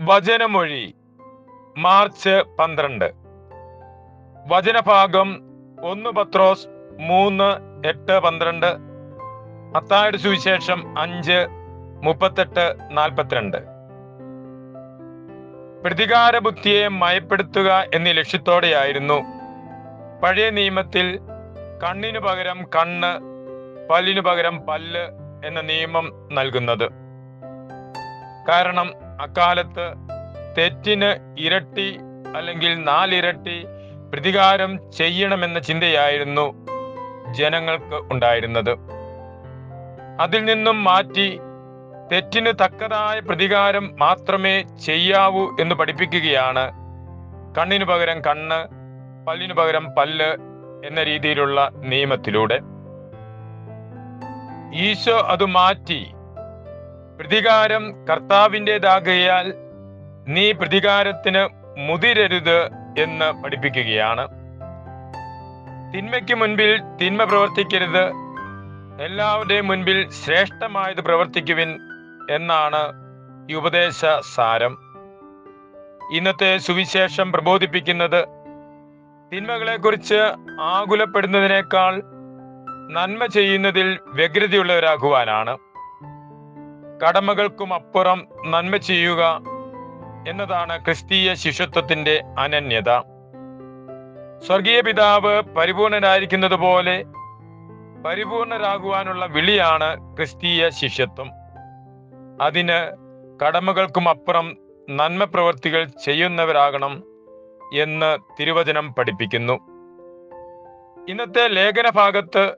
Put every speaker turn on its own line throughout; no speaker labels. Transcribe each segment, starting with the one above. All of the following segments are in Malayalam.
വചനമൊഴി മാർച്ച് പന്ത്രണ്ട്. വചനഭാഗം ഒന്ന് പത്രോസ് മൂന്ന് എട്ട് പന്ത്രണ്ട് മത്തായുടെ സുവിശേഷം അഞ്ച് മുപ്പത്തെട്ട് നാൽപ്പത്തിരണ്ട്. പ്രതികാര ബുദ്ധിയെ മയപ്പെടുത്തുക എന്നീ ലക്ഷ്യത്തോടെയായിരുന്നു പഴയ നിയമത്തിൽ കണ്ണിനു പകരം കണ്ണ് പല്ലിനു പകരം പല്ല് എന്ന നിയമം നൽകുന്നത്. കാരണം അക്കാലത്ത് തെറ്റിന് ഇരട്ടി അല്ലെങ്കിൽ നാലിരട്ടി പ്രതികാരം ചെയ്യണമെന്ന ചിന്തയായിരുന്നു ജനങ്ങൾക്ക് ഉണ്ടായിരുന്നത്. അതിൽ നിന്നും മാറ്റി തെറ്റിന് തക്കതായ പ്രതികാരം മാത്രമേ ചെയ്യാവൂ എന്ന് പഠിപ്പിക്കുകയാണ്. കണ്ണിനു പകരം കണ്ണ് പല്ലിനു പകരം പല്ല് എന്ന രീതിയിലുള്ള നിയമത്തിലൂടെ. ഈശോ അത് മാറ്റി പ്രതികാരം കർത്താവിന്റെതാകയാൽ നീ പ്രതികാരത്തിന് മുതിരരുത് എന്ന് പഠിപ്പിക്കുകയാണ്. തിന്മയ്ക്ക് മുൻപിൽ തിന്മ പ്രവർത്തിക്കരുത്. എല്ലാവരുടെയും മുൻപിൽ ശ്രേഷ്ഠമായത് പ്രവർത്തിക്കുവിൻ എന്നാണ് ഈ ഉപദേശ സാരം ഇന്നത്തെ സുവിശേഷം പ്രബോധിപ്പിക്കുന്നത് തിന്മകളെക്കുറിച്ച് ആകുലപ്പെടുന്നതിനേക്കാൾ നന്മ ചെയ്യുന്നതിൽ വ്യഗ്രതയുള്ളവരാകുവാനാണ്. കടമകൾക്കും അപ്പുറം നന്മ ചെയ്യുക എന്നതാണ് ക്രിസ്തീയ ശിഷ്യത്വത്തിന്റെ അനന്യത. സ്വർഗീയ പിതാവ് പരിപൂർണനായിരിക്കുന്നത് പോലെ പരിപൂർണരാകുവാനുള്ള വിളിയാണ് ക്രിസ്തീയ ശിഷ്യത്വം. അതിന് കടമകൾക്കും അപ്പുറം നന്മ പ്രവൃത്തികൾ ചെയ്യുന്നവരാകണം എന്ന് തിരുവചനം പഠിപ്പിക്കുന്നു. ഇന്നത്തെ ലേഖന ഭാഗത്ത്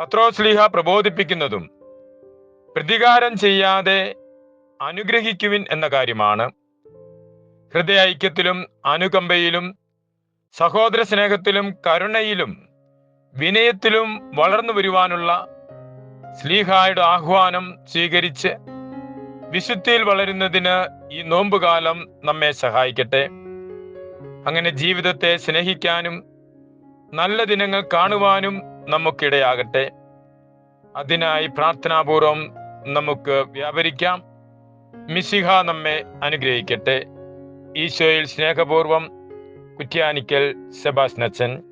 പത്രോസ്ലിഹ പ്രബോധിപ്പിക്കുന്നതും പ്രതികാരം ചെയ്യാതെ അനുഗ്രഹിക്കുവിൻ എന്ന കാര്യമാണ്. ഹൃദയ ഐക്യത്തിലും അനുകമ്പയിലും സഹോദര സ്നേഹത്തിലും കരുണയിലും വിനയത്തിലും വളർന്നു വരുവാനുള്ള സ്ലീഹായുടെ ആഹ്വാനം സ്വീകരിച്ച് വിശുദ്ധിയിൽ വളരുന്നതിന് ഈ നോമ്പുകാലം നമ്മെ സഹായിക്കട്ടെ. അങ്ങനെ ജീവിതത്തെ സ്നേഹിക്കാനും നല്ല ദിനങ്ങൾ കാണുവാനും നമുക്കിടയാകട്ടെ. അതിനായി പ്രാർത്ഥനാപൂർവം നമുക്ക് വ്യാപരിക്കാം. മിസിഹ നമ്മെ അനുഗ്രഹിക്കട്ടെ. ഈശോയിൽ സ്നേഹപൂർവം കുറ്റ്യാനിക്കൽ സെബാസ്നച്ചൻ